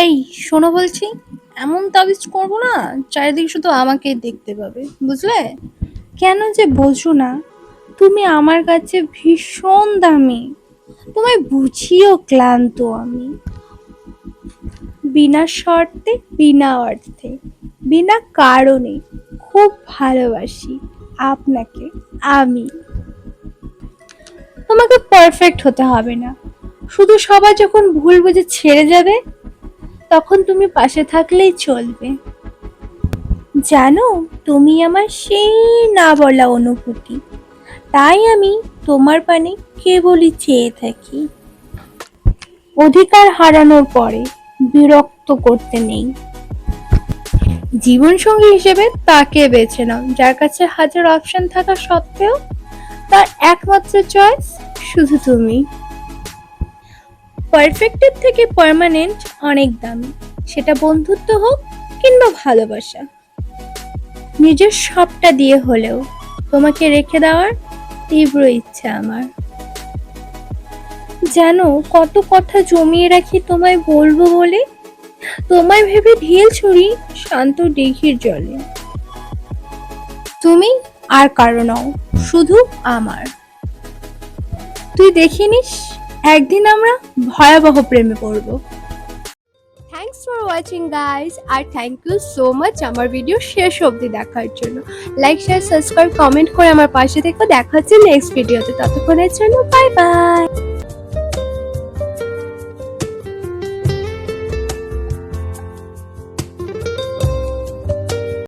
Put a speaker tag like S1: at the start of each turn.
S1: এই, শোনো বলছি, এমন তাবিজ করব না, চারিদিকে শুধু আমাকেই দেখতে পাবে, বুঝলে? কেন যে বোঝো না, তুমি আমার কাছে ভীষণ দামি, তোমায় বুঝিও ক্লান্ত আমি। বিনা শর্তে, বিনা অর্থে, বিনা কারণে খুব ভালোবাসি আপনাকে, আমি। তোমাকে পারফেক্ট হতে হবে না, শুধু সবাই যখন ভুল বুঝে ছেড়ে যাবে তখন তুমি পাশে থাকলেই চলবে। জানো, তুমি আমার সেই না বলা অনুভূতি। তাই আমি তোমার পানে কেবলই চেয়ে থাকি। অধিকার হারানোর পরে বিরক্ত করতে নেই। জীবনসঙ্গী হিসেবে তাকে বেছে নাও, যার কাছে হাজার অপশন থাকা সত্ত্বেও তার একমাত্র চয়েস শুধু তুমি। পারফেক্টের থেকে পার্মানেন্ট অনেক দামি। সেটা বন্ধুত্ব হোক কিংবা ভালোবাসা। নিজের সবটা দিয়ে হলেও তোমাকে রেখে দেওয়ার তীব্র ইচ্ছা আমার। জানো কত কথা জমিয়ে রাখি তোমায় বলব বলে, তোমায় ভেবে ঢিল ছড়ি শান্ত দিঘির জলে। তুমি আর কারও নও, শুধু আমার। তুই দেখিনিস, একদিন আমরা ভয়াবহ প্রেমে পড়ব। ফর ওয়াচিং গাইস আর থ্যাংক ইউ সো মাচ আমার ভিডিও শেষ অবধি দেখার জন্য। লাইক শেয়ার সাবস্ক্রাইব কমেন্ট করে আমার পাশে থেকে দেখা হচ্ছে নেক্সট ভিডিওতে ততক্ষণের জন্য বাই বাই